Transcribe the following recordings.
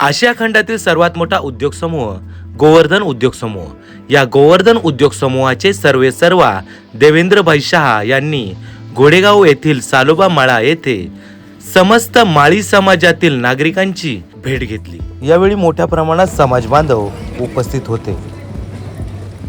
आशिया खंडातील सर्वात मोठा उद्योग समूह गोवर्धन उद्योग समूह. या गोवर्धन उद्योग समूहाचे सर्वे सर्वा देवेंद्रभाई शहा यांनी घोडेगाव येथील सालोबा माळा येथे समस्त माळी समाजातील नागरिकांची भेट घेतली. यावेळी मोठ्या प्रमाणात समाज बांधव उपस्थित होते.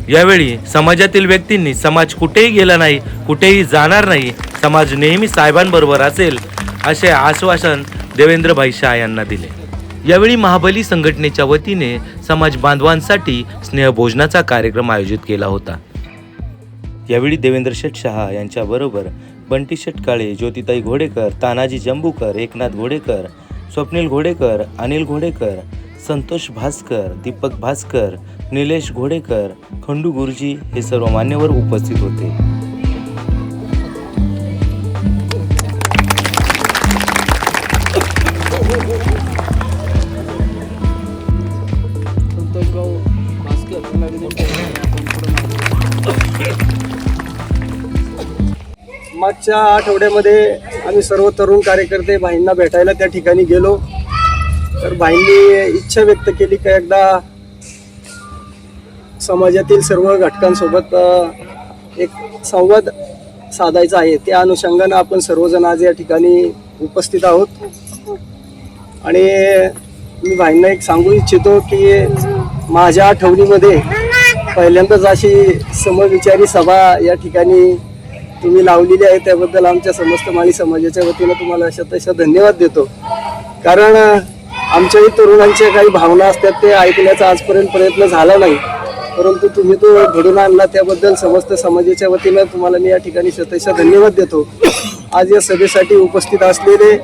यावेळी समाजातील व्यक्तींनी समाज कुठेही गेला नाही कुठेही जाणार नाही समाज नेहमी साहेबांबरोबर असेल असे आश्वासन देवेंद्रभाई शहा यांना दिले. यावेळी महाबली संघटनेच्या वतीने समाज बांधवांसाठी स्नेहभोजनाचा कार्यक्रम आयोजित केला होता. यावेळी देवेंद्र शेठ शहा यांच्याबरोबर बंटी शेट काळे ज्योतिताई घोडेकर तानाजी जंबूकर एकनाथ घोडेकर स्वप्नील घोडेकर अनिल घोडेकर संतोष भास्कर दीपक भास्कर निलेश घोडेकर खंडू गुरुजी हे सर्व मान्यवर उपस्थित होते. मागच्या आठवड्यामध्ये आम्ही सर्व तरुण कार्यकर्ते भाईंना भेटायला त्या ठिकाणी गेलो. तर भाईंनी इच्छा व्यक्त केली का एकदा समाजातील सर्व घटकांसोबत एक संवाद साधायचा आहे. त्या अनुषंगानं आपण सर्वजण आज या ठिकाणी उपस्थित आहोत. आणि मी भाईंना एक सांगू इच्छितो की माझ्या आठवणीमध्ये पहिल्यांदाच अशी समविचारी सभा या ठिकाणी तुम्ही लावलेली आहे त्याबद्दल आमच्या समस्त माळी समाजाच्या वतीनं तुम्हाला शतशः धन्यवाद देतो. कारण आमच्याही तरुणांच्या काही भावना असतात ते ऐकण्याचा आजपर्यंत प्रयत्न झाला नाही. परंतु तुम्ही तो घडून आणला त्याबद्दल समस्त समाजाच्या वतीनं तुम्हाला मी या ठिकाणी शतशः धन्यवाद देतो. आज या सभेसाठी उपस्थित असलेले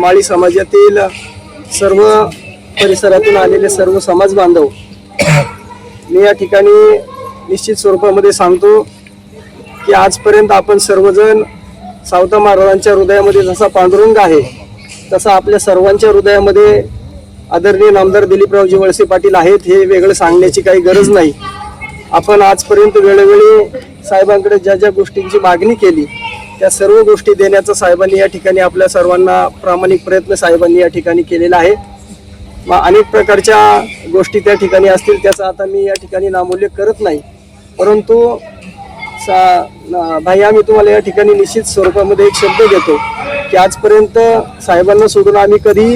माळी समाजातील सर्व परिसरातून आलेले सर्व समाज बांधव मी या ठिकाणी निश्चित स्वरूपामध्ये सांगतो की आजपर्यंत आपण सर्वजण सावता महाराजांच्या हृदयामध्ये जसा पांडुरंग आहे तसा आपल्या सर्वांच्या हृदयामध्ये आदरणीय नामदार दिलीपरावजी वळसे पाटील आहेत हे वेगळं सांगण्याची काही गरज नाही. आपण आजपर्यंत वेळोवेळी साहेबांकडे ज्या ज्या गोष्टींची मागणी केली त्या सर्व गोष्टी देण्याचा साहेबांनी या ठिकाणी आपल्या सर्वांना प्रामाणिक प्रयत्न साहेबांनी या ठिकाणी केलेला आहे. मग अनेक प्रकारच्या गोष्टी त्या ठिकाणी असतील त्याचा आता मी या ठिकाणी नामोल्लेख करत नाही. परंतु सा न- भाई आम्ही तुम्हाला या ठिकाणी निश्चित स्वरूपामध्ये एक शब्द देतो की आजपर्यंत साहेबांना सोडून आम्ही कधी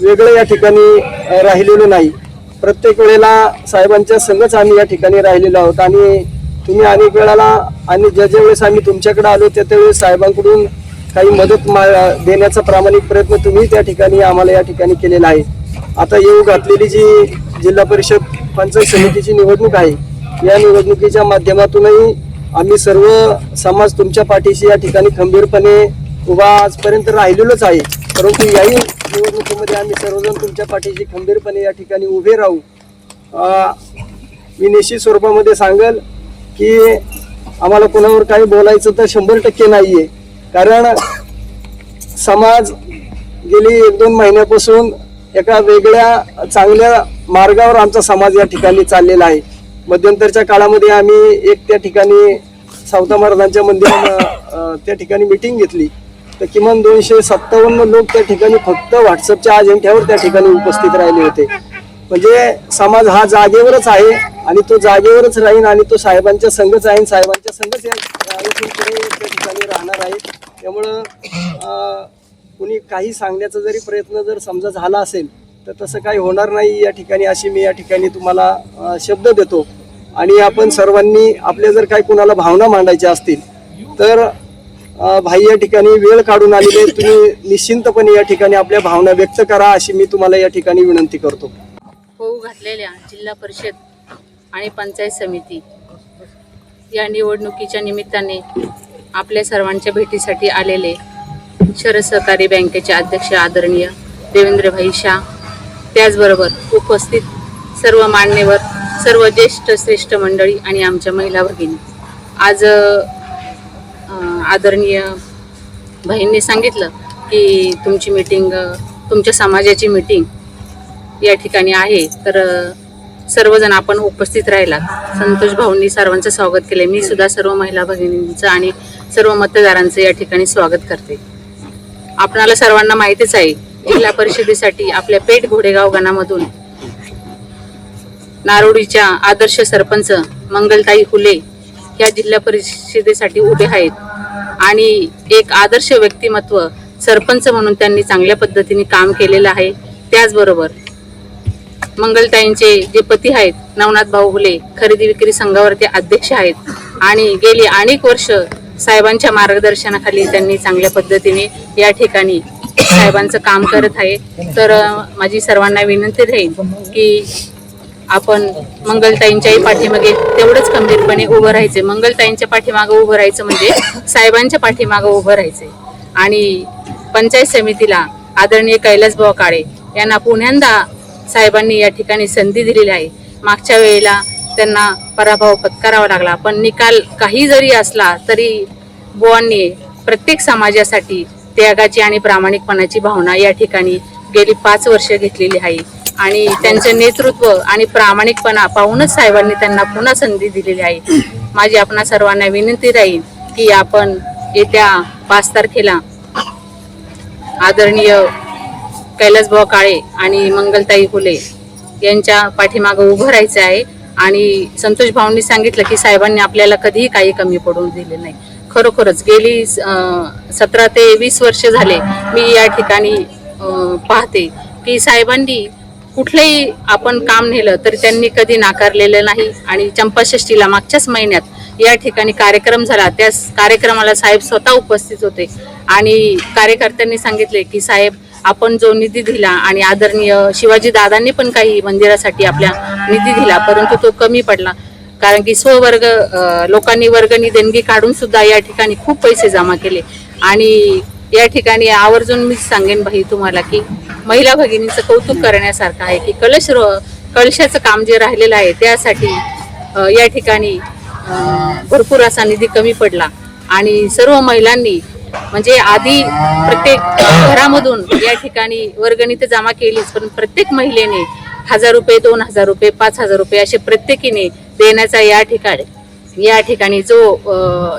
वेगळं या ठिकाणी राहिलेलो नाही. प्रत्येक वेळेला साहेबांच्या संगच आम्ही या ठिकाणी राहिलेलो आहोत आणि तुम्ही अनेक वेळाला आणि ज्या ज्या वेळेस आम्ही तुमच्याकडे आलो त्या त्यावेळेस साहेबांकडून काही मदत मा- देण्याचा प्रामाणिक प्रयत्न तुम्ही त्या ठिकाणी आम्हाला या ठिकाणी केलेला आहे. आता येऊ घातलेली जी जिल्हा परिषद पंचायत समितीची निवडणूक आहे या निवडणुकीच्या माध्यमातूनही आम्ही सर्व समाज तुमच्या पाठीशी या ठिकाणी खंबीरपणे उभा आजपर्यंत राहिलेलोच आहे. परंतु याही निवडणुकीमध्ये आम्ही सर्वजण तुमच्या पाठीशी खंबीरपणे या ठिकाणी उभे राहू. मी निश्चित स्वरूपामध्ये सांगेल की आम्हाला कोणावर काही बोलायचं तर शंभर टक्के नाही आहे कारण समाज गेली एक दोन महिन्यापासून एका वेगळ्या चांगल्या मार्गावर आमचा समाज या ठिकाणी चाललेला आहे. मध्यंतरच्या काळामध्ये आम्ही एक त्या ठिकाणी सावता महाराजांच्या मंदिरात त्या ठिकाणी मिटिंग घेतली. तर किमान दोनशे सत्तावन्न लोक त्या ठिकाणी फक्त व्हॉट्सअपच्या अजेंठ्यावर त्या ठिकाणी उपस्थित राहिले होते. म्हणजे समाज हा जागेवरच आहे आणि तो जागेवरच राहील आणि तो साहेबांच्या संघच आहे साहेबांच्या संघच त्या ठिकाणी राहणार आहे. त्यामुळं कुणी काही सांगण्याचा जरी प्रयत्न जर समजा झाला असेल तर तसं काही होणार नाही या ठिकाणी अशी मी या ठिकाणी तुम्हाला शब्द देतो. आणि आपण सर्वांनी आपल्या जर काही कुणाला भावना मांडायच्या असतील तर भाई या ठिकाणी वेळ काढून आलेले तुम्ही निश्चिंतपणे या ठिकाणी आपल्या भावना व्यक्त करा अशी मी तुम्हाला या ठिकाणी विनंती करतो. होऊ घातलेल्या जिल्हा परिषद आणि पंचायत समिती या निवडणुकीच्या निमित्ताने आपल्या सर्वांच्या भेटीसाठी आलेले शरद सहकारी बँकेचे अध्यक्ष आदरणीय देवेंद्रभाई शाह त्याचबरोबर उपस्थित सर्व मान्यवर सर्व ज्येष्ठ श्रेष्ठ मंडळी आणि आमच्या महिला भगिनी. आज आदरणीय बहिणीने सांगितलं की तुमची मीटिंग तुमच्या समाजाची मीटिंग या ठिकाणी आहे. तर सर्वजण आपण उपस्थित राहिला. संतोष भाऊंनी सर्वांचं स्वागत केले मी सुद्धा सर्व महिला भगिनींचं आणि सर्व मतदारांचं या ठिकाणी स्वागत करते. आपणाला सर्वांना माहितीच आहे जिल्हा परिषदेसाठी आपल्या पेठ घोडेगाव गणामधून नारोडीच्या आदर्श सरपंच मंगलताई हुले या जिल्हा परिषदेसाठी उभे आहेत. आणि एक आदर्श व्यक्तिमत्व सरपंच म्हणून त्यांनी चांगल्या पद्धतीने काम केलेलं आहे. त्याचबरोबर मंगलताईंचे जे पती आहेत नवनाथ भाऊ हुले खरेदी विक्री संघावर ते अध्यक्ष आहेत. आणि गेली अनेक वर्ष साहेबांच्या मार्गदर्शनाखाली त्यांनी चांगल्या पद्धतीने या ठिकाणी साहेबांचं काम करत आहे. तर माझी सर्वांना विनंती राहील की आपण मंगलताईंच्याही पाठीमागे तेवढंच खंबीरपणे उभं राहायचे. मंगलताईंच्या पाठीमागं उभं राहायचं म्हणजे साहेबांच्या पाठीमागं उभं राहायचं. आणि पंचायत समितीला आदरणीय कैलासभाऊ काळे यांना पुण्यांदा साहेबांनी या ठिकाणी संधी दिलेली आहे. मागच्या वेळेला त्यांना पराभव पत्करावा लागला. पण निकाल काही जरी असला तरी बुवांनी प्रत्येक समाजासाठी त्यागाची आणि प्रामाणिकपणाची भावना या ठिकाणी गेली पाच वर्ष घेतलेली आहे. आणि त्यांचं नेतृत्व आणि प्रामाणिकपणा पाहूनच साहेबांनी त्यांना पुन्हा संधी दिलेली आहे. माझी आपणा सर्वांना विनंती राहील की आपण येत्या पाच तारखेला आदरणीय कैलासभाऊ काळे आणि मंगलताई फुले यांच्या पाठीमागं उभं राहायचं आहे. आणि संतोष भाऊंनी सांगितलं की साहेबांनी आपल्याला कधीही काही कमी पडून दिले नाही. खरोखरच गेली सतरा ते वीस वर्ष झाले मी या ठिकाणी पाहते की साहेबांनी कुठलंही आपण काम नेलं तर त्यांनी कधी नाकारलेलं नाही आणि चंपाषष्टीला मागच्याच महिन्यात या ठिकाणी कार्यक्रम झाला. त्या कार्यक्रमाला साहेब स्वतः उपस्थित होते आणि कार्यकर्त्यांनी सांगितले की साहेब आपण जो निधी दिला आणि आदरणीय शिवाजी दादांनी पण काही मंदिरासाठी आपल्या निधी दिला परंतु तो कमी पडला. कारण की स्ववर्ग लोकांनी वर्गणी देणगी काढून सुद्धा या ठिकाणी खूप पैसे जमा केले. आणि या ठिकाणी आवर्जून मी सांगेन भाई तुम्हाला की महिला भगिनीचं कौतुक करण्यासारखं आहे की कलश रो- कलशाचं काम जे राहिलेलं आहे त्यासाठी या ठिकाणी भरपूर असा निधी कमी पडला. आणि सर्व महिलांनी म्हणजे आधी प्रत्येक घरामधून या ठिकाणी वर्गणी तर जमा केलीच पण प्रत्येक महिलेने हजार रुपये दोन हजार रुपये पाच हजार रुपये असे प्रत्येकीने देण्याचा या ठिकाणी या ठिकाणी जो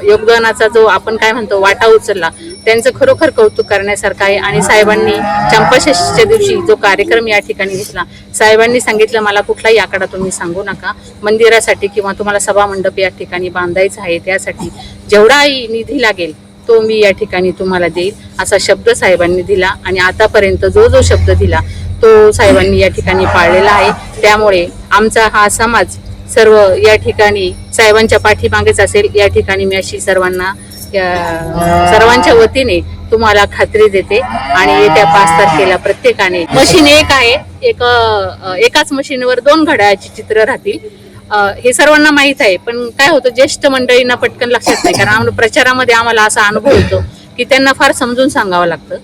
योगदानाचा जो आपण काय म्हणतो वाटा उचलला त्यांचं खरोखर कौतुक करण्यासारखं आहे. आणि साहेबांनी चंपाषष्टीच्या दिवशी जो कार्यक्रम या ठिकाणी घेतला साहेबांनी सांगितलं मला कुठलाही आकडा तुम्ही सांगू नका. मंदिरासाठी किंवा तुम्हाला सभा मंडप या ठिकाणी बांधायचं आहे त्यासाठी जेवढाही निधी लागेल तो मी या ठिकाणी तुम्हाला देईल असा शब्द साहेबांनी दिला. आणि आतापर्यंत जो जो शब्द दिला तो साहेबांनी या ठिकाणी पाळलेला आहे. त्यामुळे आमचा हा समाज सर्व या ठिकाणी साहेबांच्या पाठीमागेच असेल या ठिकाणी मी अशी सर्वांना सर्वांच्या वतीने तुम्हाला खात्री देते आणि येत्या पाच तारखेला प्रत्येकाने मशीन एक आहे एक एकाच मशीनवर दोन घड्याळाची चित्र राहतील. हे सर्वांना माहीत आहे पण काय होतं ज्येष्ठ मंडळींना पटकन लक्षात नाही कारण आम्हाला प्रचारामध्ये आम्हाला असा अनुभव येतो की त्यांना फार समजून सांगावं लागतं.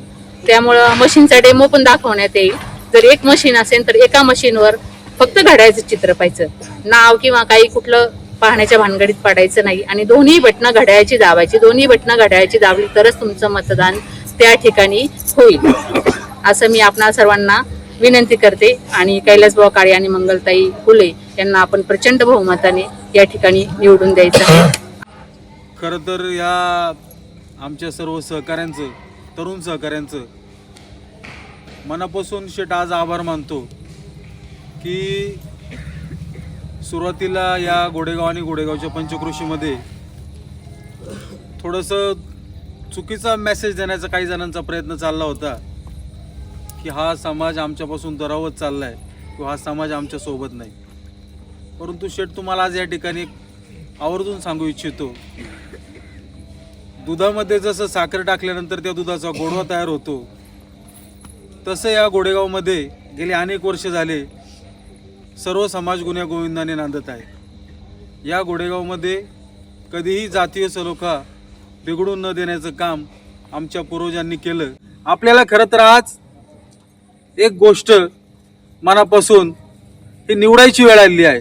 त्यामुळं मशीनचा डेमो पण दाखवण्यात येईल. जर एक मशीन असेल तर एका मशीनवर फक्त घड्याळचं चित्र पाहायचं. नाव किंवा काही कुठलं पाहण्याच्या भानगडीत पडायचं नाही. आणि दोन्ही बटणं घड्याळाची दाबायची. दोन्ही बटणं घड्याळाची दाबली तरच तुमचं मतदान त्या ठिकाणी होईल. असं मी आपणा सर्वांना विनंती करते. आणि कैलासभाऊ काळे आणि मंगलताई फुले यांना आपण प्रचंड बहुमताने या ठिकाणी निवडून द्यायचं आहे. खरं तर या आमच्या सर्व सहकाऱ्यांचं तरुण सहकाऱ्यांचं मनापासून शेट आज आभार मानतो. की सुरुवातीला या गोडेगाव आणि गोडेगावच्या पंचकृषीमध्ये थोडंसं चुकीचा मेसेज देण्याचा काही जणांचा प्रयत्न चालला होता की हा समाज आमच्यापासून दरावत चालला आहे किंवा हा समाज आमच्यासोबत नाही. परंतु शेठ तुम्हाला आज या ठिकाणी आवर्जून सांगू इच्छितो. दुधामध्ये जसं साखर टाकल्यानंतर त्या दुधाचा गोडवा तयार होतो तसं या गोडेगावमध्ये गेले अनेक वर्ष झाले सर्व समाज गुन्ह्या गोविंदाने नांदत आहे या गोडेगावमध्ये कधीही जातीय सलोखा बिघडून न देण्याचं काम आमच्या पूर्वजांनी केलं. आपल्याला खरं तर आज एक गोष्ट मनापासून ही निवडायची वेळ आलेली आहे.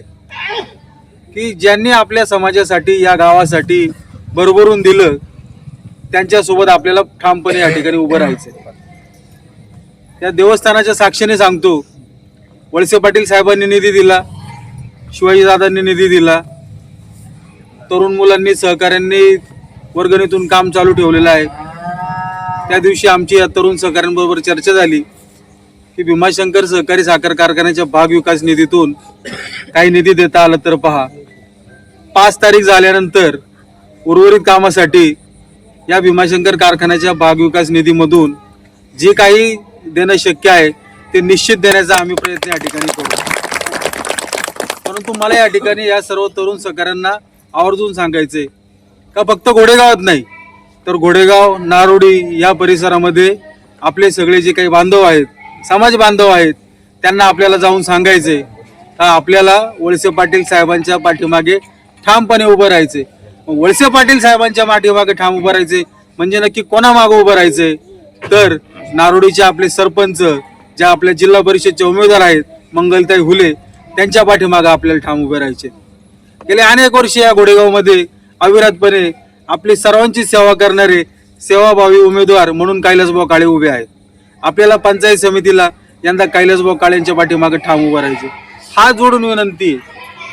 की ज्यांनी आपल्या समाजासाठी या गावासाठी भरभरून दिलं त्यांच्यासोबत आपल्याला ठामपणे या ठिकाणी उभं राहायचं त्या देवस्थानाच्या साक्षीने सांगतो वळसे पाटील साहेबांनी निधी दिला शिवाजीदादांनी निधी दिला तरुण मुलांनी सहकाऱ्यांनी वर्गणीतून काम चालू ठेवलेलं आहे. त्या दिवशी आमची या तरुण सहकाऱ्यांबरोबर चर्चा झाली की भीमाशंकर सहकारी साखर कारखान्याच्या भाग विकास निधीतून काही निधी देता आला तर पहा. पाच तारीख झाल्यानंतर उर्वरित कामासाठी या भीमाशंकर कारखान्याच्या भाग विकास निधीमधून जे काही देणं शक्य आहे ते निश्चित देण्याचा आम्ही प्रयत्न या ठिकाणी करू. परंतु मला या ठिकाणी या सर्व तरुण सहकाऱ्यांना आवर्जून सांगायचे का फक्त घोडेगावात नाही तर घोडेगाव नारोडी या परिसरामध्ये आपले सगळे जे काही बांधव आहेत समाज बांधव आहेत त्यांना आपल्याला जाऊन सांगायचे का आपल्याला वळसे पाटील साहेबांच्या पाठीमागे ठामपणे उभं राहायचे वळसे पाटील साहेबांच्या पाठीमागे ठाम उभं राहायचे म्हणजे नक्की कोणामागे उभं राहायचे तर नारोडीचे आपले सरपंच ज्या आपल्या जिल्हा परिषदचे उमेदवार आहेत मंगलताई हुले त्यांच्या पाठीमागं आपल्याला ठाम उभे राहायचे. गेले अनेक वर्ष या घोडेगावमध्ये अविरतपणे आपली सर्वांची सेवा करणारे सेवाभावी उमेदवार म्हणून कैलासभाऊ काळे उभे आहेत. आपल्याला पंचायत समितीला यंदा कैलासभाऊ काळेंच्या पाठीमागे ठाम उभं राहायचे. हा जोडून विनंती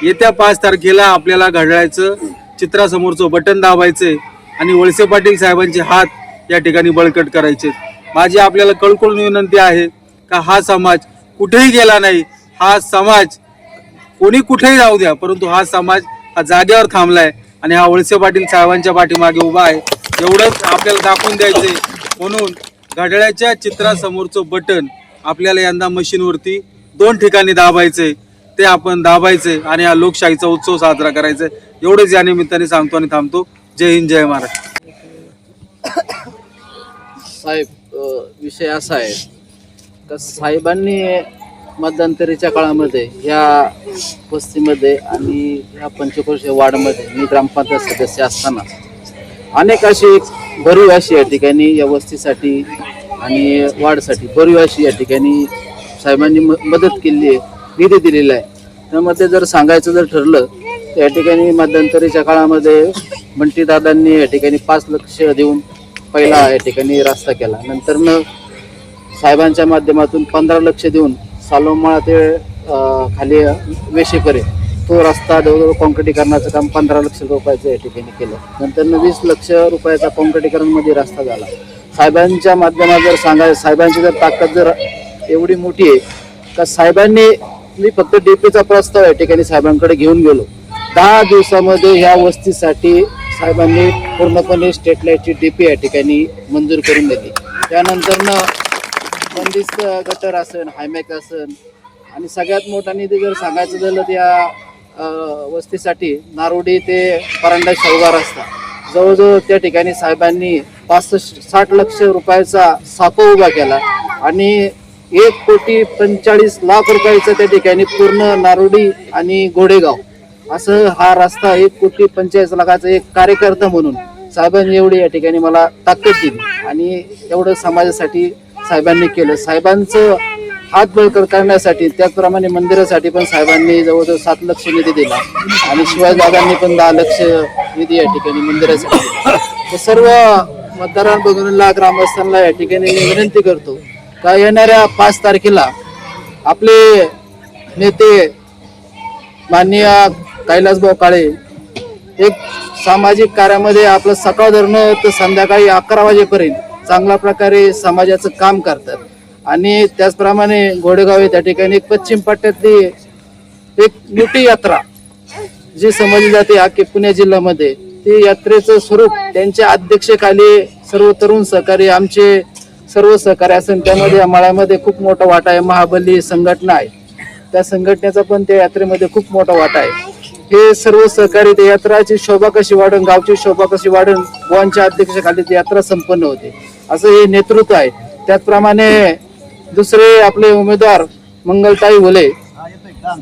येत्या पाच तारखेला आपल्याला घडळायचं चित्रासमोरचं बटन दाबायचं आणि वळसे पाटील साहेबांचे हात या ठिकाणी बळकट करायचे माझी आपल्याला कळकळून विनंती आहे का हा समाज कुठेही गेला नाही हा समाज कोणी कुठेही जाऊ द्या परंतु हा समाज हा जागेवर थांबलाय आणि हा वळसे पाटील साहेबांच्या पाठीमागे उभा आहे. एवढंच आपल्याला दाखवून द्यायचंय. म्हणून घड्याळ्याच्या चित्रासमोरचं बटन आपल्याला यंदा मशीनवरती दोन ठिकाणी दाबायचंय. ते आपण दाबायचे आणि हा लोकशाहीचा उत्सव साजरा करायचा एवढंच या निमित्ताने सांगतो आणि थांबतो. जय हिंद जय महाराष्ट्र. साहेब विषय असा आहे. तर साहेबांनी मध्यंतरीच्या काळामध्ये ह्या वस्तीमध्ये आणि ह्या पंचक्रोश वाडमध्ये मी ग्रामपंचायत सदस्य असताना अनेक अशी भरीव अशी या ठिकाणी या वस्तीसाठी आणि वाढसाठी भरीव अशी या ठिकाणी साहेबांनी म मदत केली आहे निधी दिलेला आहे. त्यामध्ये जर सांगायचं जर ठरलं तर या ठिकाणी मध्यंतरीच्या काळामध्ये बंटीदादांनी या ठिकाणी पाच लक्ष देऊन पहिला या ठिकाणी रास्ता केला. नंतर मग साहेबांच्या माध्यमातून पंधरा लक्ष देऊन सालोमाळा ते खाली वेशेकरे तो रस्ता जवळजवळ कॉन्क्रिटीकरणाचं काम पंधरा लक्ष रुपयाचं या ठिकाणी केलं. नंतर वीस लक्ष रुपयाचा कॉन्क्रिटीकरणमध्ये रस्ता झाला. साहेबांच्या माध्यमात जर सांगायचं साहेबांची जर ताकद जर एवढी मोठी आहे का साहेबांनी मी फक्त डीपीचा प्रस्ताव या ठिकाणी साहेबांकडे घेऊन गेलो. दहा दिवसामध्ये ह्या वस्तीसाठी साहेबांनी पूर्णपणे स्टेट लाईटची डीपी या ठिकाणी मंजूर करून दिली. त्यानंतरनं बंदिस्त गटर असन हायमॅक असन आणि सगळ्यात मोठा निधी जर सांगायचं झालं त्या वस्तीसाठी नारोडी ते परांडा शौगार असतात. जवळजवळ त्या ठिकाणी साहेबांनी पासष्ट साठ लक्ष रुपयाचा साको उभा केला आणि एक कोटी पंचेचाळीस लाख रुपयाचा त्या ठिकाणी पूर्ण नारोडी आणि घोडेगाव. असं हा रस्ता एक कोटी पंचेचाळीस लाखाचा एक कार्यकर्ता म्हणून साहेबांनी एवढी या ठिकाणी मला ताकद दिली. आणि एवढं समाजासाठी साहेबांनी केलं. साहेबांचं हात बळकट करण्यासाठी त्याचप्रमाणे मंदिरासाठी पण साहेबांनी जवळजवळ सात लक्ष निधी दिला. आणि शिवाय दादांनी पण दहा लक्ष निधी या ठिकाणी मंदिरासाठी तर सर्व मतदारां बघूनला ग्रामस्थांना या ठिकाणी मी विनंती करतो का येणाऱ्या पाच तारखेला आपले नेते माननीय कैलासभाऊ काळे एक सामाजिक कार्यामध्ये आपलं सकाळ धरणं तर संध्याकाळी अकरा वाजेपर्यंत चांगल्या प्रकारे समाजाचं काम करतात. आणि त्याचप्रमाणे घोडेगाव आहे त्या ठिकाणी एक पश्चिम पट्ट्यातली एक मोठी यात्रा जी समजली जाते अख्खे पुणे जिल्ह्यामध्ये. ती यात्रेचं स्वरूप त्यांच्या अध्यक्षेखाली सर्व तरुण सहकारी आमचे सर्व सहकारी असून त्यामध्ये या मळ्यामध्ये खूप मोठा वाटा आहे. महाबली संघटना आहे. त्या संघटनेचा पण त्या यात्रेमध्ये खूप मोठा वाटा आहे. हे सर्व सहकारी त्या यात्राची शोभा कशी वाढून गावची शोभा कशी वाढून बुवांच्या अध्यक्षाखाली ती यात्रा संपन्न होते. असं हे नेतृत्व आहे. त्याचप्रमाणे दुसरे आपले उमेदवार मंगलताई हुले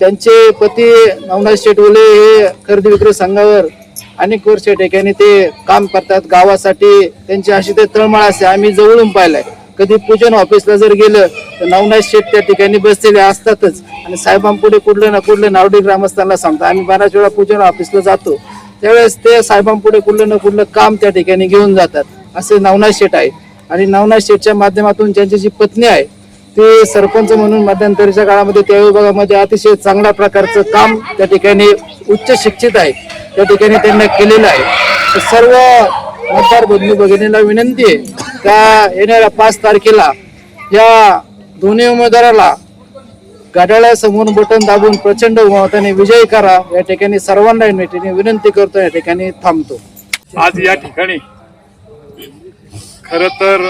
त्यांचे पती नवनाथ शेटवले हे खरेदी विक्री संघावर अनेक वर्ष ठिकाणी ते काम करतात. गावासाठी त्यांची अशी ते तळमळ असते. आम्ही जवळून पाहिलंय. कधी पूजन ऑफिसला जर गेलं तर नवनाथ शेठ त्या ठिकाणी बसलेले असतातच. आणि साहेबांपुढे कुठलं ना कुठलं नावडी ग्रामस्थांना सांगतात. आम्ही बऱ्याच वेळा पूजन ऑफिसला जातो. त्यावेळेस ते साहेबांपुढे कुठलं ना कुठलं काम त्या ठिकाणी घेऊन जातात. असे नवनाथ शेठ आहे आणि नवनाथ शेठच्या माध्यमातून ज्यांची जी पत्नी आहे ते सरपंच म्हणून मध्यंतरीच्या काळामध्ये त्या विभागामध्ये अतिशय चांगल्या प्रकारचं काम त्या ठिकाणी उच्च शिक्षित आहे. त्या ठिकाणी त्यांनी केलेलं आहे. सर्व मतदार बंधू भगिनीला विनंती आहे का येणाऱ्या पाच तारखेला या दोन्ही उमेदवाराला घड्याळ्यासमोर बटन दाबून प्रचंड बहुमताने विजयी करा या ठिकाणी सर्वांना विनंती करतो या ठिकाणी थांबतो. आज या ठिकाणी खर तर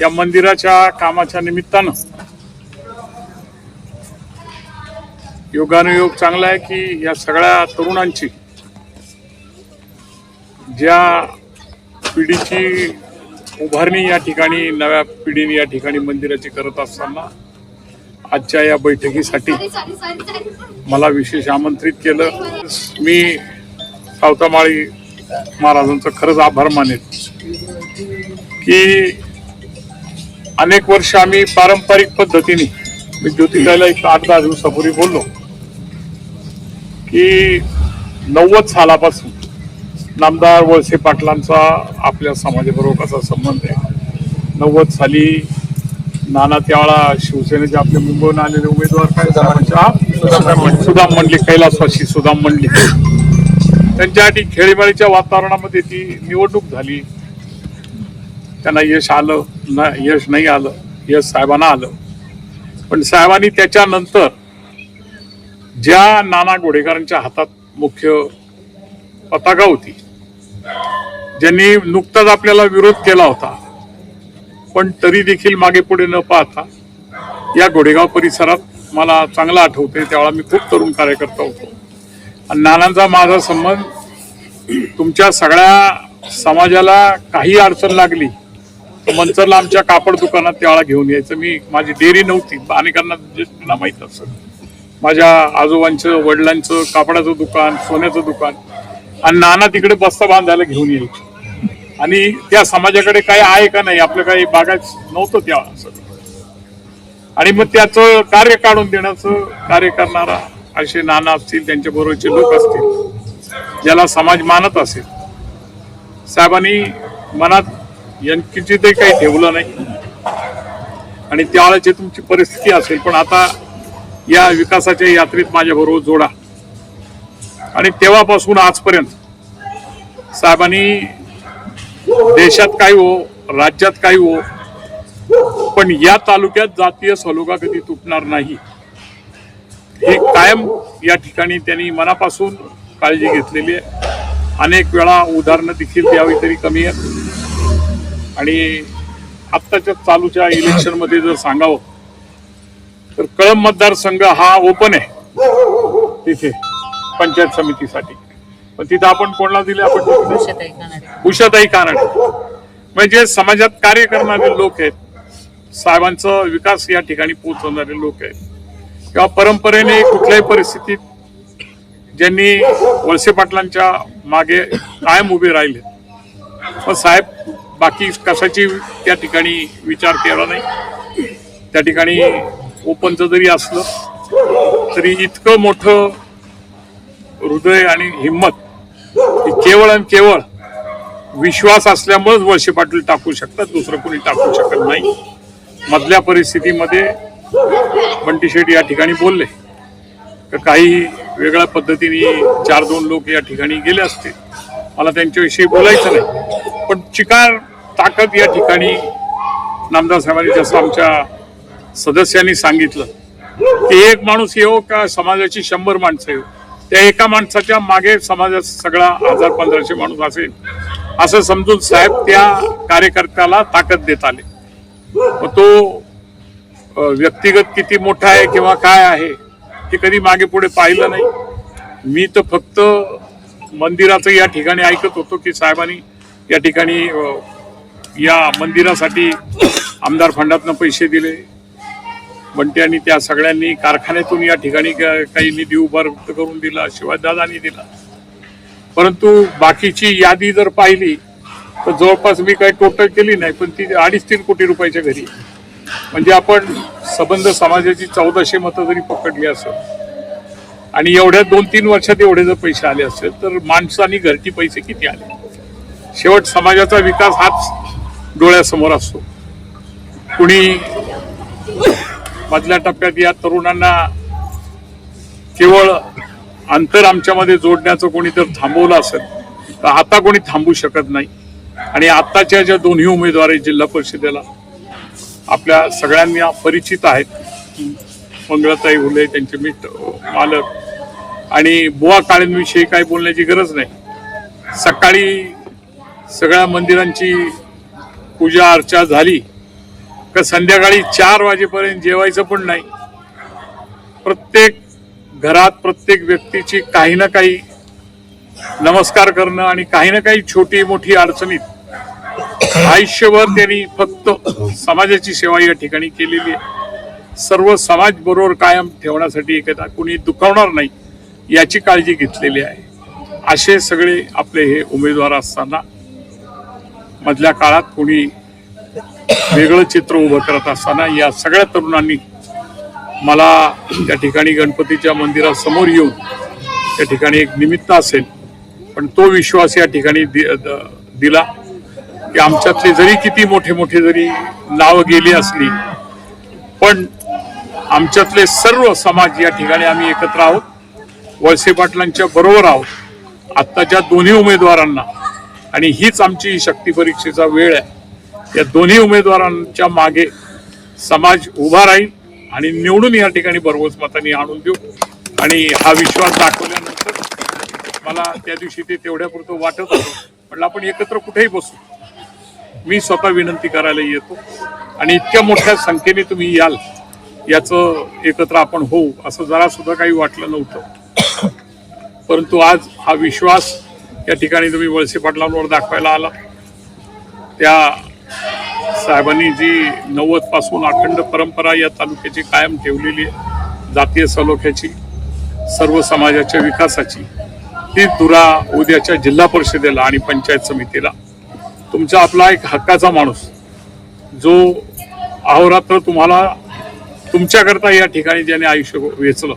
या मंदिराच्या कामाच्या निमित्तानं योगानुयोग चांगला आहे की या सगळ्या तरुणांची ज्या पिढीची उभारणी या ठिकाणी नव्या पिढीने या ठिकाणी मंदिराची करत असताना आजच्या या बैठकीसाठी मला विशेष आमंत्रित केलं. मी सावतामाळी महाराजांचं खरंच आभार मानेन. की अनेक वर्ष आम्ही पारंपरिक पद्धतीने मी ज्योतिताईला एक आठ दहा दिवसापूर्वी बोललो की नव्वद सालापासून नामदार वळसे पाटलांचा आपल्या समाजाबरोबर कसा संबंध आहे? नव्वद साली नाना त्यावेळा शिवसेनेचे आपले मुंबईहून आलेले उमेदवार सुदाम मंडली कैलासवासी सुदाम मंडलिक. त्यांच्यासाठी खेळीमेळीच्या वातावरणामध्ये ती निवडणूक झाली. त्यांना यश आलं ना यश नाही आलं यश साहेबांना आलं. पण साहेबांनी त्याच्यानंतर ज्या नाना गोडेकरांच्या हातात मुख्य पताका होती ज्यांनी नुकताच आपल्याला विरोध केला होता पण तरी देखील मागे पुढे न पाहता या घोडेगाव परिसरात मला चांगलं आठवते त्यावेळा मी खूप तरुण कार्यकर्ता होतो. आणि नानांचा माझा संबंध तुमच्या सगळ्या समाजाला काही अडचण लागली मंचरला आमच्या कापड दुकानात त्यावेळा घेऊन यायचं. मी माझी डेअरी नव्हती. अनेकांना ज्येष्ठांना माहीत असत. माझ्या आजोबांचं वडिलांचं कापडाचं दुकान सोन्याचं दुकान आणि नाना तिकडे बस्ता बांधायला घेऊन यायचं आणि त्या समाजाकडे काय आहे का नाही आपलं काही बागायच नव्हतं त्यावेळा सगळं आणि मग त्याचं कार्य काढून देण्याचं कार्य करणारा असे नाना असतील त्यांच्या बरोबरचे लोक असतील ज्याला समाज मानत असेल. साहेबांनी मनात यांची ते काही ठेवलं नाही. आणि त्यावेळेची तुमची परिस्थिती असेल पण आता या विकासाच्या यात्रेत माझ्याबरोबर जोडा. आणि तेव्हापासून आजपर्यंत साहेबांनी देशात काही हो राज्यात काही हो पण या तालुक्यात जातीय सलोखा कधी तुटणार नाही. हे कायम या ठिकाणी त्यांनी मनापासून काळजी घेतलेली आहे. अनेक वेळा उदाहरणं देखील द्यावी तरी कमी आहेत. आणि आत्ताच्या चालूच्या इलेक्शनमध्ये जर सांगावं तर कळंब मतदारसंघ हा ओपन आहे. तिथे पंचायत समितीसाठी. पण तिथं आपण कोणाला दिले? आपण उषाताई कानडे. म्हणजे समाजात कार्य करणारे लोक आहेत. साहेबांचं विकास या ठिकाणी पोहोचवणारे लोक आहेत. किंवा परंपरेने कुठल्याही परिस्थितीत ज्यांनी वळसे पाटलांच्या मागे कायम उभे राहिले. मग साहेब बाकी कशाची त्या ठिकाणी विचार केला नाही. त्या ठिकाणी ओपनचं जरी असलं तरी इतकं मोठं हृदय आणि हिंमत ही केवळ आणि केवळ विश्वास असल्यामुळेच वळसे पाटील टाकू शकतात दुसरं कोणी टाकू शकत नाही. मधल्या परिस्थितीमध्ये बंटी शेठ या ठिकाणी बोलले. तर काही वेगळ्या पद्धतीने चार दोन लोक या ठिकाणी गेले असतील. मला त्यांच्याविषयी बोलायचं नाही. पण चिकार ताकद या ठिकाणी नामदार साहेबांनी जसं आमच्या सदस्यांनी सांगितलं की एक माणूस येऊ का समाजाची शंभर माणसं येऊ त्या एका माणसाच्या मागे समाजात सगळा हजार पंधराशे माणूस असेल असं समजून साहेब त्या कार्यकर्त्याला ताकद देत आले. मग तो व्यक्तिगत किती मोठा आहे किंवा काय आहे ते कधी मागे पुढे पाहिलं नाही. मी तर फक्त मंदिराचं या ठिकाणी ऐकत होतो की साहेबांनी या ठिकाणी या मंदिरासाठी आमदार फंडातनं पैसे दिले. बंट्यांनी आणि त्या सगळ्यांनी कारखान्यातून या ठिकाणी काही निधी उभारत करून दिला शिवाय दादानी दिला. परंतु बाकीची यादी जर पाहिली तर जवळपास मी काही टोटल केली नाही पण ती अडीच तीन कोटी रुपयाच्या घरी. म्हणजे आपण संबंध समाजाची चौदाशे मतं जरी पकडली असत आणि एवढ्या दोन तीन वर्षात एवढे जर पैसे आले असेल तर माणसाने घरची पैसे किती आले? शेवट समाजाचा विकास हाच डोळ्यासमोर असतो. कुणी मधल्या टप्प्यात या तरुणांना केवळ अंतर आमच्यामध्ये जोडण्याचं कोणी जर थांबवलं असेल तर आता कोणी थांबू शकत नाही. आणि आत्ताच्या ज्या दोन्ही उमेदवार आहेत जिल्हा परिषदेला आपल्या सगळ्यांना परिचित आहेत. मंगळाताई हुले त्यांचे मित्र मालक. आणि बुवा काळेंविषयी काही बोलण्याची गरज नाही. सकाळी सगळ्या मंदिरांची पूजा अर्चा झाली का संध्याकाळी चार वाजेपर्यंत जेवायचं पण नाही. प्रत्येक घरात प्रत्येक व्यक्तीची काही ना काही नमस्कार करणं आणि काही ना काही छोटी मोठी अडचणीत आयुष्यभर त्यांनी फक्त समाजाची सेवा या ठिकाणी केलेली आहे. सर्व समाज बरोबर कायम ठेवण्यासाठी एकदा कुणी दुखावणार नाही याची काळजी घेतलेली आहे. असे सगळे आपले हे उमेदवार असताना मधल्या काळात कोणी वेगळं चित्र उभं करत असताना या सगळ्या तरुणांनी मला त्या ठिकाणी गणपतीच्या मंदिरासमोर येऊन त्या ठिकाणी एक निमित्त असेल पण तो विश्वास या ठिकाणी दि- द- दिला की आमच्यातले जरी किती मोठे मोठे जरी नावं गेली असली पण आमच्यातले सर्व समाज या ठिकाणी आम्ही एकत्र आहोत. वळसे पाटलांच्या बरोबर आहोत. आत्ताच्या दोन्ही उमेदवारांना आणि हीच आमची शक्ती परीक्षेचा वेळ आहे. या दोन्ही उमेदवारांच्या मागे समाज उभा राहील आणि निवडून या ठिकाणी बरोबर मतांनी आणून देऊ. आणि हा विश्वास दाखवल्यानंतर मला त्या दिवशी ते तेवढ्यापुरतं वाटत होतं. म्हटलं आपण एकत्र कुठेही बसू. मी स्वतः विनंती करायला येतो. आणि इतक्या मोठ्या संख्येने तुम्ही याल याचं एकत्र आपण होऊ असं जरा सुद्धा काही वाटलं नव्हतं. परंतु आज हा विश्वास या ठिकाणी तुम्ही वळसे पाटलांवर दाखवायला आला. त्या साहेबांनी जी नव्वदपासून अखंड परंपरा या तालुक्याची कायम ठेवलेली आहे जातीय सलोख्याची सर्व समाजाच्या विकासाची ती दुरा उद्याच्या जिल्हा परिषदेला आणि पंचायत समितीला. तुमचा आपला एक हक्काचा माणूस जो अहोरात्र तुम्हाला तुमच्याकरता या ठिकाणी ज्याने आयुष्य वेचलं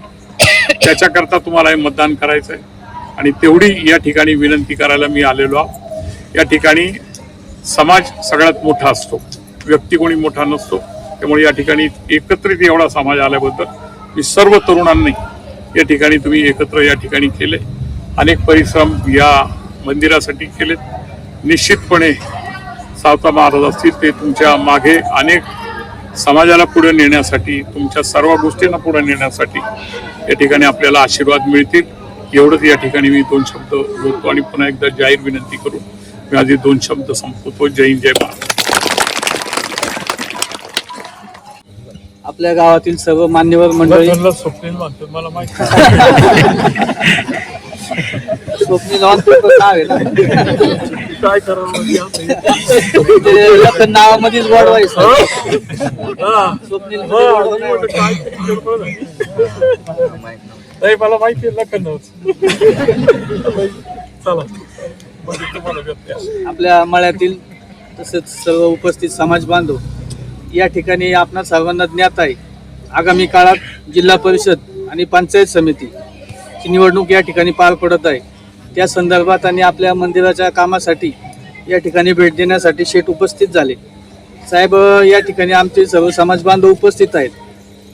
त्याच्याकरता तुम्हाला हे मतदान करायचं आहे आणि तेवढी या ठिकाणी विनंती करायला मी आलेलो आहे या ठिकाणी समाज सगळ्यात मोठा असतो. व्यक्ती कोणी मोठा नसतो. त्यामुळे या ठिकाणी एकत्रित एवढा समाज आल्याबद्दल मी सर्व तरुणांनी या ठिकाणी तुम्ही एकत्र या ठिकाणी केले. अनेक परिश्रम या मंदिरासाठी केलेत. निश्चितपणे सावता महाराज असतील ते तुमच्या मागे अनेक समाजाला पुढे नेण्यासाठी तुमच्या सर्व गोष्टींना पुढे नेण्यासाठी या ठिकाणी आपल्याला आशीर्वाद मिळतील. एवढंच या ठिकाणी मी दोन शब्द बोलतो आणि पुन्हा एकदा जाहीर विनंती करून मी आधी दोन शब्द संपवतो. जय हिंद जय महाराज आपल्या गावातील सर्व मान्यवर मंडळी स्वप्नील म्हणतो मला माहिती स्वप्नील पेपर नाव आहे ना? काय करावं ते लखन नावामध्येच स्वप्नील मला माहिती आहे लखन चला. म्हणजे तुम्हाला आपल्या मळ्यातील तसेच सर्व उपस्थित समाज बांधव या ठिकाणी आपणा सर्वांना ज्ञात आहे. आगामी काळात जिल्हा परिषद आणि पंचायत समितीची निवडणूक या ठिकाणी पार पडत आहे. त्या संदर्भात आणि आपल्या मंदिराच्या कामासाठी या ठिकाणी भेट देण्यासाठी शेठ उपस्थित झाले. साहेब या ठिकाणी आमचे सर्व समाज बांधव उपस्थित आहेत.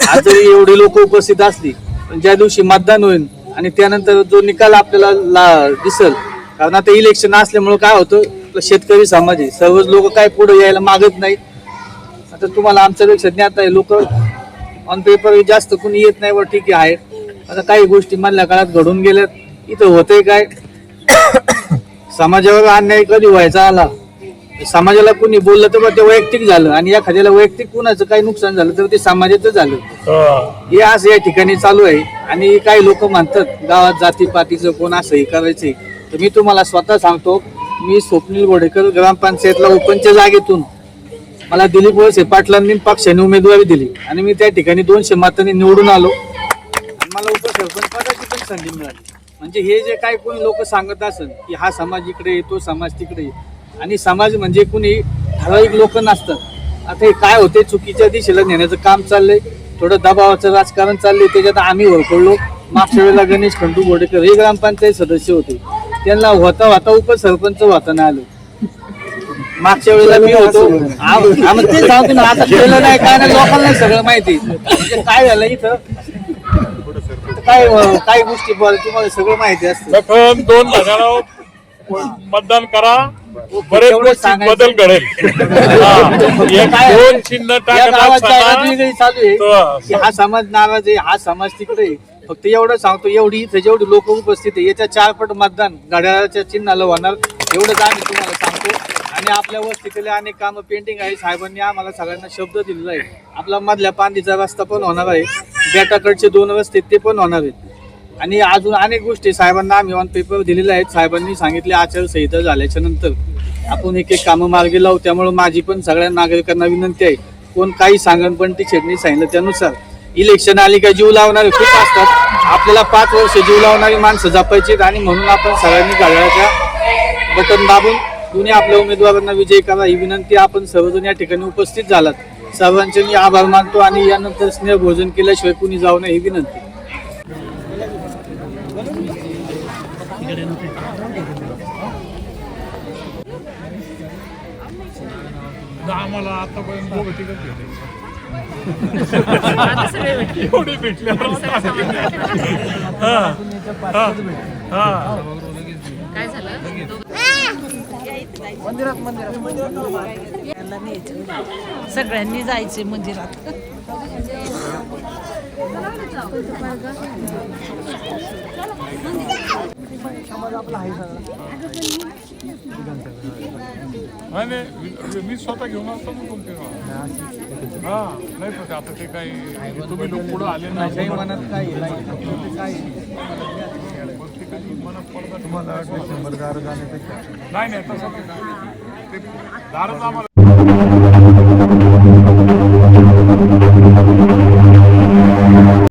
आज जरी एवढी लोक उपस्थित असली ज्या दिवशी मतदान होईल आणि त्यानंतर जो निकाल आपल्याला ला दिसल. कारण आता इलेक्शन असल्यामुळं काय होतं शेतकरी समाज आहे. सर्वच लोक काय पुढे यायला मागत नाहीत. आता तुम्हाला आमच्यापेक्षा ज्ञात आहे लोक ऑन पेपर जास्त कोणी येत नाही व ठीक आहे. आता काही गोष्टी मधल्या काळात घडून गेल्यात. इथं होतंय काय? समाजावर अन्याय कधी व्हायचा आला? समाजाला कोणी बोललं तर ते वैयक्तिक झालं. आणि एखाद्याला वैयक्तिक कुणाचं काही नुकसान झालं तर ते समाजाचं झालं. हे. असं या ठिकाणी चालू आहे. आणि काही लोक म्हणतात गावात जाती पातीचं कोण असं हे करायचंय. तर मी तुम्हाला स्वतः सांगतो मी स्वप्नील गोडेकर ग्रामपंचायतला ओपनच्या जागेतून मला दिलीप वळसे पाटलांनी पक्षाने उमेदवारी दिली. आणि मी त्या ठिकाणी दोनशे मतांनी निवडून आलो. आणि मला उपसरपंच पदाची पण संधी मिळाली. म्हणजे हे जे काय कोणी लोक सांगत असेल की हा समाज इकडे आहे, तो समाज तिकडे. आणि समाज म्हणजे कुणी ठराविक लोक नसतात. आता हे काय होते? चुकीच्या दिशेला नेण्याचं काम चाललंय. थोडं दबावाचं राजकारण चाललंय. त्याच्यात आम्ही वळखडलो मागच्या वेळेला गणेश खंडू बोडेकर हे ग्रामपंचायत सदस्य होते. त्यांना होता होता उपसरपंच होता नाही आलो. मागच्या वेळेला मी होतो. ते सांगतो ना आता केलं नाही काय नाही लोकांना नाही सगळं माहिती म्हणजे काय झालं इथं? काय काय गोष्टी बोल तुम्हाला सगळं माहिती असतं. दोन हजार मतदान करा. बरेच बदल घडेल. हा. एक दोन चिन्ह या टाकत गावात जाहिरात असताना वेगळी चालू आहे. तो- की हा समाज नाराज आहे हा समाज तिकडे आहे. फक्त एवढं सांगतो एवढी इथे जेवढी लोक उपस्थित आहे याच्या चार पट मतदान घड्याळाच्या चिन्हाला होणार. एवढंच आम्ही तुम्हाला सांगतो. आणि आपल्या वस्तीतले अनेक कामं पेंटिंग आहे साहेबांनी आम्हाला सगळ्यांना शब्द दिलेला आहे. आपला मधल्या पांदीचा रस्ता पण होणार आहे. बेटाकडचे दोन रस्ते ते पण होणार आहेत. आणि अजून अनेक गोष्टी साहेबांना आम्ही ऑन पेपर दिलेले आहेत. साहेबांनी सांगितले आचारसंहिता झाल्याच्यानंतर आपण एक एक कामं मार्गी लावू. त्यामुळे माझी पण सगळ्या नागरिकांना विनंती आहे कोण काही सांगण पण ती छेडणी सांगितलं त्यानुसार. इलेक्शन आली का जीव लावणारे खूप असतात. आपल्याला पाच वर्ष जीव लावणारी माणसं जपायची आणि म्हणून आपण सगळ्यांनी घड्याळाच्या बटन दाबून दोन्ही आपल्या उमेदवारांना विजय करा ही विनंती आपण सर्वजण या ठिकाणी उपस्थित झालात. सर्वांचे मी आभार मानतो आणि यानंतर स्नेह भोजन केल्याशिवाय कुणी जाऊ नये ही विनंती. आम्हाला आतापर्यंत दोघं सगळे भेटले. एवढे भेटल्यावर काय झालं? सगळ्यांनी जायचे मंदिरात. आणि मी स्वतः घेऊन असतो ना तुमचे हा नाही पण आता ते काही तुम्ही लोक पुढे आले नाही. मनात काही नाही. नाही तसं नाही. ते दारच आम्हाला